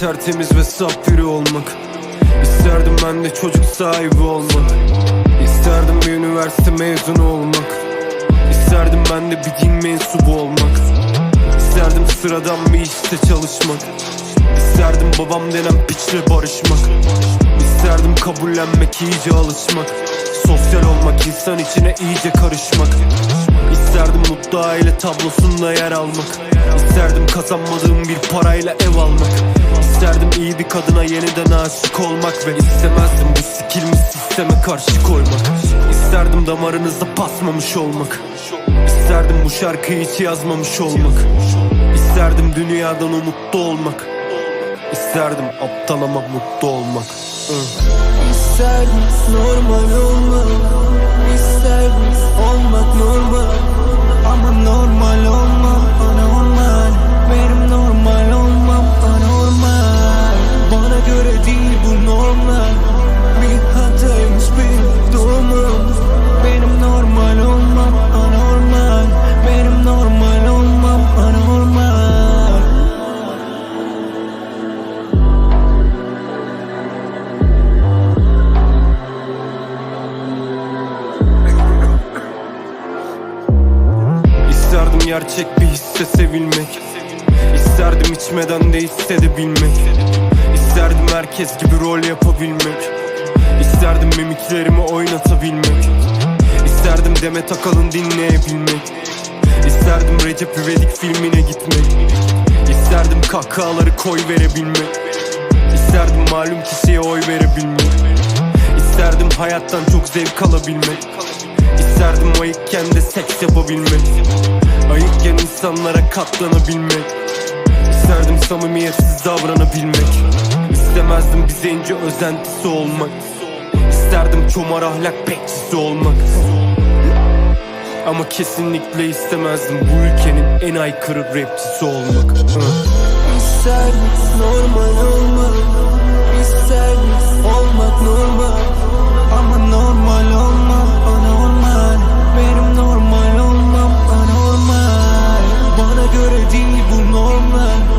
tertemiz ve saf biri olmak. İsterdim ben de çocuk sahibi olmak. İsterdim bir üniversite mezunu olmak. İsterdim ben de bir din mensubu olmak. İsterdim sıradan bir işte çalışmak. İsterdim babam denen piçle barışmak. İsterdim kabullenmek iyice alışmak. Sosyal olmak insan içine iyice karışmak İsterdim mutlu aile tablosunda yer almak. İsterdim kazanmadığım bir parayla ev almak. İsterdim iyi bir kadına yeniden aşık olmak Ve istemezdim bu sikilmiş sisteme karşı koymak. İsterdim damarınızda basmamış olmak. İsterdim bu şarkıyı hiç yazmamış olmak. İsterdim dünyadan umutlu olmak. İsterdim aptal ama mutlu olmak. İsterdim normal olmak. İsterdim olmak normal normal Bir hataymış bir durumum Benim normal olmam anormal. Benim normal olmam anormal. İsterdim gerçek bir hisse sevilmek. İsterdim içmeden de hissedebilmek herkes gibi rol yapabilmek. İsterdim mimiklerimi oynatabilmek. İsterdim Demet Akalın dinleyebilmek. İsterdim Recep İvedik filmine gitmek. İsterdim kahkahaları koy verebilmek. İsterdim malum kişiye oy verebilmek. İsterdim hayattan çok zevk alabilmek. İsterdim ayıkken de seks yapabilmek. Ayıkken insanlara katlanabilmek. İsterdim samimiyetsiz davranabilmek İstemezdim bize ince özentisi olmak. İsterdim çomar ahlak bekçisi olmak. Ama kesinlikle istemezdim bu ülkenin en aykırı rapçisi olmak. İsterdim normal olmak İsterdim olmak normal. Ama normal olmam anormal. Benim normal olmam anormal. Bana göre değil bu normal.